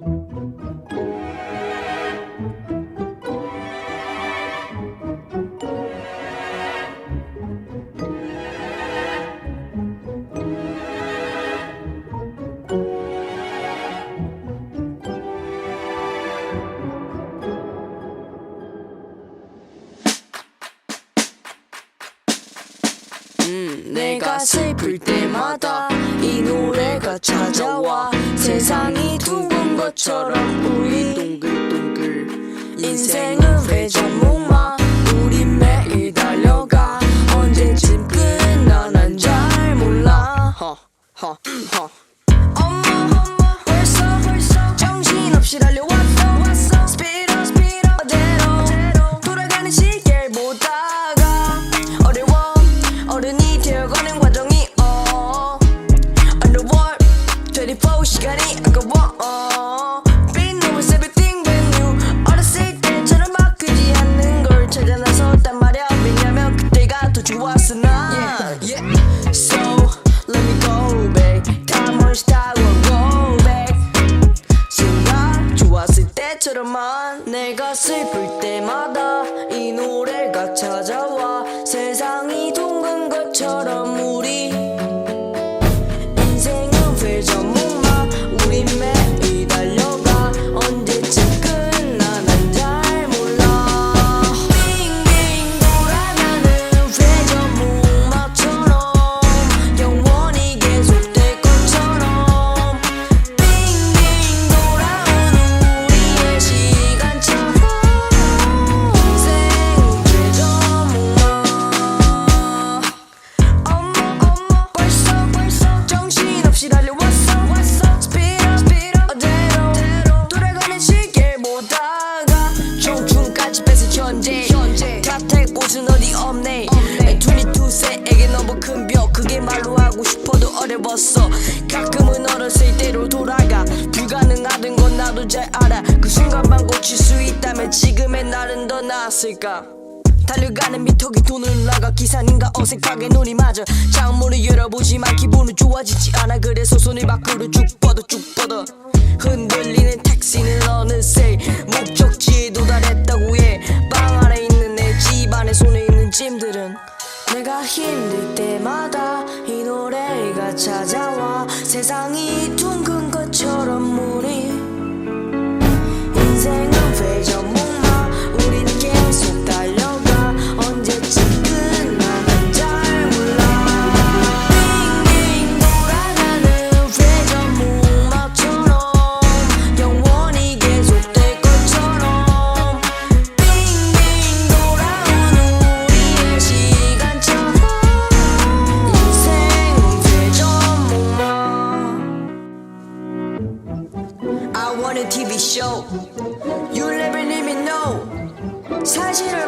음, 내가 슬플 때마다 이 노래가 찾아와 세상이 둥근 것처럼 우리 동글동글 인생은 회전목마? 우리 매일 달려가. 언제쯤 끝나 난 잘 몰라. 허허허 내가 슬플 때마다 벽 그게 말로 하고 싶어도 어려웠어. 가끔은 어렸을 때로 돌아가. 불가능하던 건 나도 잘 알아. 그 순간만 고칠 수 있다면 지금의 나는 더 나았을까? 달려가는 미터기 돈을 나가. 기사님과 어색하게 눈이 맞아 창문을 열어보지만 기분은 좋아지지 않아. 그래서 손을 밖으로 쭉 뻗어 쭉 뻗어. 흔들리는 택시는 어느새 세상이 둥근 것처럼 우리 TV show. You never let me know. 사실을